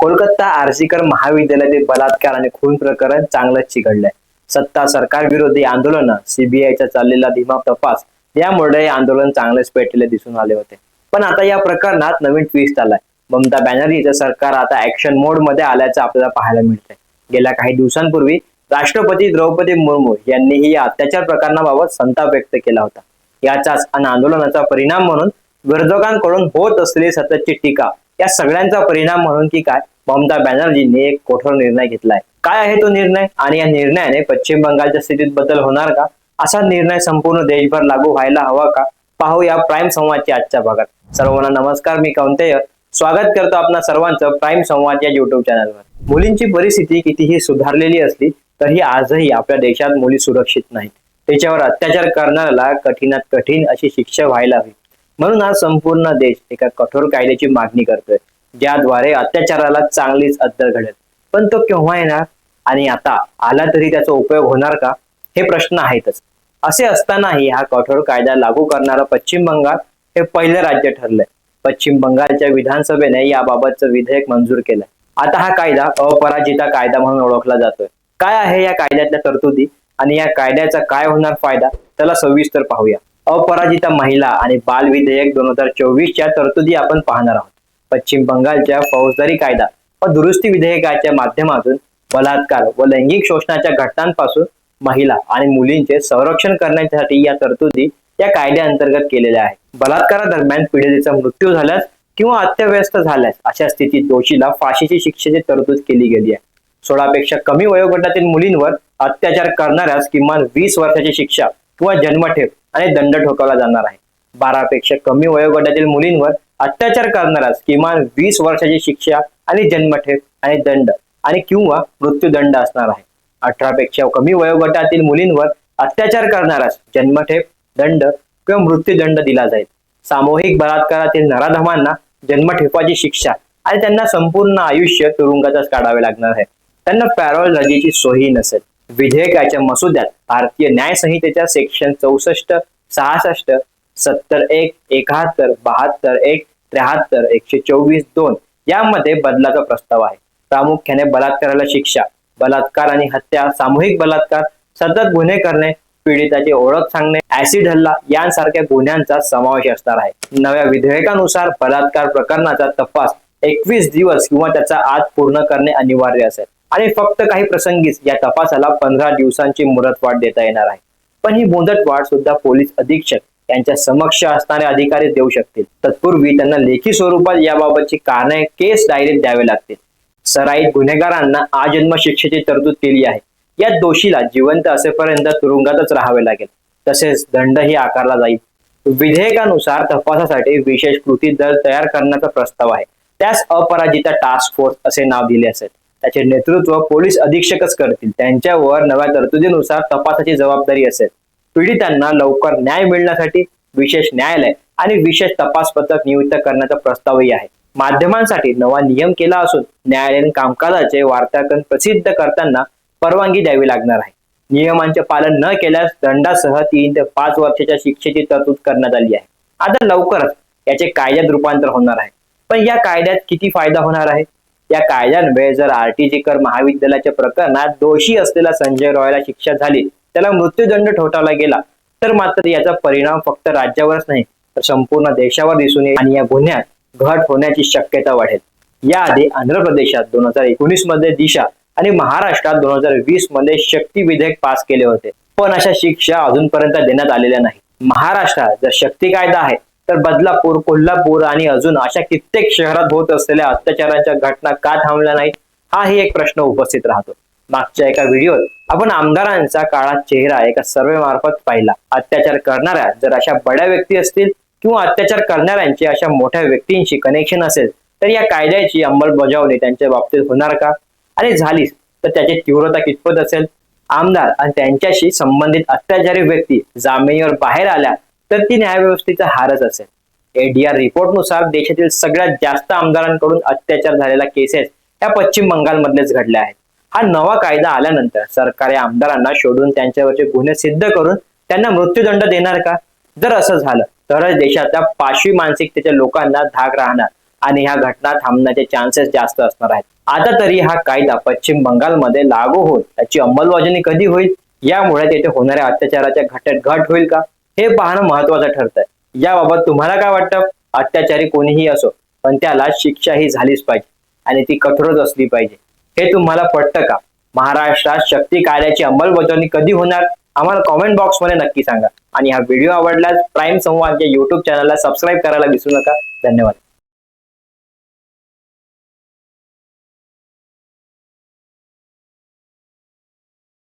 कोलकाता आरसीकर महाविद्यालयातील बलात्कार आणि खून प्रकरण चांगलंच चिघडलंय. सत्ता सरकार विरोधी आंदोलन सीबीआयचा चाललेला धीमा तपास यामुळे आंदोलन चांगलेच पेटलेले दिसून आले होते. पण आता या प्रकरणात नवीन ट्विस्ट आलाय. ममता बॅनर्जीचं सरकार आता ऍक्शन मोडमध्ये आल्याचं आपल्याला पाहायला मिळतंय. गेल्या काही दिवसांपूर्वी राष्ट्रपती द्रौपदी मुर्मू यांनीही या अत्याचार प्रकरणाबाबत संताप व्यक्त केला होता. याचाच आणि आंदोलनाचा परिणाम म्हणून विरोधकांकडून होत असलेली सततची टीका या सगळ्यांचा परिणाम म्हणून की काय? ममता बॅनर्जींनी एक कठोर निर्णय घेतलाय. काय आहे तो निर्णय? आणि या निर्णयाने पश्चिम बंगालच्या स्थितीत बदल होणार का? असा निर्णय संपूर्ण देशभर लागू व्हायला हवा का? पाहूया प्राईम संवादच्या आजच्या भागात. सर्वांना नमस्कार मी कौंतेय. स्वागत करतो आपणा सर्वांचं प्राईम संवाद या युट्यूब चॅनलवर मुलींची परिस्थिती कितीही सुधारलेली असली तरी आजही आपल्या देशात मुली सुरक्षित नाहीत. त्याच्यावर अत्याचार करणाऱ्याला कठीणात कठीण अशी शिक्षा व्हायला हवी. म्हणून आज संपूर्ण देश एका कठोर कायद्याची मागणी करतोय ज्याद्वारे अत्याचाराला चांगलीच अद्दल घडेल पण तो केव्हा येणार आणि आता आला तरी त्याचा उपयोग होणार का? हे प्रश्न आहेतच. असे असतानाही हा कठोर कायदा लागू करणारा पश्चिम बंगाल हे पहिलं राज्य ठरलंय. पश्चिम बंगालच्या विधानसभेने याबाबतचं विधेयक मंजूर केलंय. आता हा कायदा अपराजिता कायदा म्हणून ओळखला जातोय. काय आहे या कायद्यातल्या तरतुदी आणि या कायद्याचा काय होणार फायदा? त्याला सविस्तर पाहूया. अपराजिता महिला आणि बाल विधेयक दोन हजार चोवीसच्या तरतुदी आपण पाहणार आहोत. पश्चिम बंगालच्या फौजदारी कायदा व दुरुस्ती विधेयकाच्या माध्यमातून बलात्कार व लैंगिक शोषणाच्या घटनांपासून महिला आणि मुलींचे संरक्षण करण्यासाठी या तरतुदी या कायद्याअंतर्गत केलेल्या आहेत. बलात्कारादरम्यान पीडितेचा मृत्यू झाल्यास किंवा अत्यव्यस्त झाल्यास अशा स्थितीत दोषीला फाशीची शिक्षेची तरतूद केली गेली आहे. सोळापेक्षा कमी वयोगटातील मुलींवर अत्याचार करणाऱ्यास किमान वीस वर्षाची शिक्षा किंवा जन्मठेप आणि दंड ठोकावला जाणार आहे. बारापेक्षा कमी वयोगटातील मुलींवर अत्याचार करणाऱ्यास किमान वीस वर्षाची शिक्षा आणि जन्मठेप आणि दंड आणि किंवा मृत्यूदंड असणार आहे. अठरापेक्षा कमी वयोगटातील मुलींवर अत्याचार करणाऱ्यास जन्मठेप दंड किंवा मृत्यूदंड दिला जाईल. सामूहिक बलात्कारातील नराधमांना जन्मठेपाची शिक्षा आणि त्यांना संपूर्ण आयुष्य तुरुंगातच काढावे लागणार आहे. त्यांना पॅरोल रजेची सोयी नसेल. विधेयकाच्या मसुद्यात भारतीय न्यायसंहितेच्या सेक्शन चौसष्ट सहासष्ट सत्तर एक एकाहत्तर बहात्तर एक त्र्याहत्तर एकशे चोवीस दोन. यामध्ये बदलाचा प्रस्ताव आहे. प्रामुख्याने बलात्काराला शिक्षा बलात्कार आणि हत्या सामूहिक बलात्कार सतत गुन्हे करणे पीडिताची ओळख सांगणे ऍसिड हल्ला यांसारख्या गुन्ह्यांचा समावेश असणार आहे. नव्या विधेयकानुसार बलात्कार प्रकरणाचा तपास एकवीस दिवस किंवा त्याचा आत पूर्ण करणे अनिवार्य असेल. आणि फक्त काही प्रसंगीच या तपासाला पंधरा दिवसांची मुदतवाढ देता येणार आहे. पण ही मुदतवाढ सुद्धा पोलीस अधीक्षक त्यांच्या समक्ष असणारे अधिकारी देऊ शकतील. तत्पूर्वी त्यांना लेखी स्वरूपात याबाबतची कारणे केस डायरीत द्यावे लागतील. सराईत गुन्हेगारांना आजन्म शिक्षेची तरतूद केली आहे. या दोषीला जिवंत असेपर्यंत तुरुंगातच राहावे लागेल. तसेच दंडही आकारला जाईल. विधेयकानुसार तपासासाठी विशेष कृती दल तयार करण्याचा प्रस्ताव आहे. त्यास अपराजिता टास्क फोर्स असे नाव दिले असेल. त्याचे नेतृत्व पोलीस अधीक्षकच करतील. त्यांच्यावर नव्या तरतुदीनुसार तपासाची जबाबदारी असेल. पीडितांना लवकर न्याय मिळण्यासाठी विशेष न्यायालय आणि विशेष तपास पथक नियुक्त करण्याचा प्रस्तावही आहे. माध्यमांसाठी नवा नियम केला असून न्यायालयीन कामकाजाचे वार्तांकन प्रसिद्ध करताना परवानगी द्यावी लागणार आहे. नियमांचे पालन न केल्यास दंडासह तीन ते पाच वर्षाच्या शिक्षेची तरतूद करण्यात आली आहे. आता लवकरच याचे कायद्यात रूपांतर होणार आहे. पण या कायद्यात किती फायदा होणार आहे? या कायद्यान्वये जर आरटीजी कर महाविद्यालयाच्या प्रकरणात दोषी असलेला संजय रॉयला शिक्षा झाली त्याला मृत्यूदंड ठोठावला गेला तर मात्र याचा परिणाम फक्त राज्यावरच नाही तर संपूर्ण देशावर दिसून येईल आणि या गुन्ह्यात घट होण्याची शक्यता वाढेल. याआधी आंध्र प्रदेशात दोन हजार एकोणीसमध्ये दिशा आणि महाराष्ट्रात दोन हजार वीसमध्ये शक्ती विधेयक पास केले होते. पण अशा शिक्षा अजूनपर्यंत देण्यात आलेल्या नाही. महाराष्ट्रात जर शक्ती कायदा आहे तर बदलापूर कोल्हापूर आणि अजून अशा कित्येक शहरात होत असलेल्या अत्याचाराच्या घटना का थांबल्या नाहीत हाही एक प्रश्न उपस्थित राहतो. मागच्या एका व्हिडिओत आपण आमदारांचा काळा चेहरा एका सर्वे मार्फत पाहिला. अत्याचार करणाऱ्या जर अशा बड्या व्यक्ती असतील किंवा अत्याचार करणाऱ्यांचे अशा मोठ्या व्यक्तींशी कनेक्शन असेल तर या कायद्याची अंमलबजावणी त्यांच्या बाबतीत होणार का? आणि झालीच तर त्याची तीव्रता कितपत असेल? आमदार आणि त्यांच्याशी संबंधित अत्याचारी व्यक्ती जामिनीवर बाहेर आल्या तर ती न्यायव्यवस्थेचा हारच असेल. एडीआर रिपोर्टनुसार देशातील सगळ्यात जास्त आमदारांकडून अत्याचार झालेल्या केसेस या पश्चिम बंगालमधलेच घडल्या आहेत. हा नवा कायदा आल्यानंतर सरकार या आमदारांना शोधून त्यांच्यावरचे गुन्हे सिद्ध करून त्यांना मृत्यूदंड देणार का? जर असं झालं तरच देशातल्या पाशवी मानसिकतेच्या लोकांना धाक राहणार आणि ह्या घटना थांबण्याचे चान्सेस जास्त असणार आहेत. आता तरी हा कायदा पश्चिम बंगालमध्ये लागू होऊन त्याची अंमलबजावणी कधी होईल? यामुळे तेथे होणाऱ्या अत्याचाराच्या घटनेत घट होईल का? हे पाहणं महत्वाचं ठरतंय. याबाबत तुम्हाला काय वाटतं? अत्याचारी कोणीही असो पण त्याला शिक्षा ही झालीच पाहिजे आणि ती कठोरच असली पाहिजे. हे तुम्हाला पटतं का? महाराष्ट्रात शक्ती कार्याची अंमलबजावणी कधी होणार? आम्हाला कॉमेंट बॉक्समध्ये नक्की सांगा. आणि हा व्हिडिओ आवडल्यास प्राईम संवाद या युट्यूब चॅनलला सबस्क्राईब करायला विसरू नका. धन्यवाद.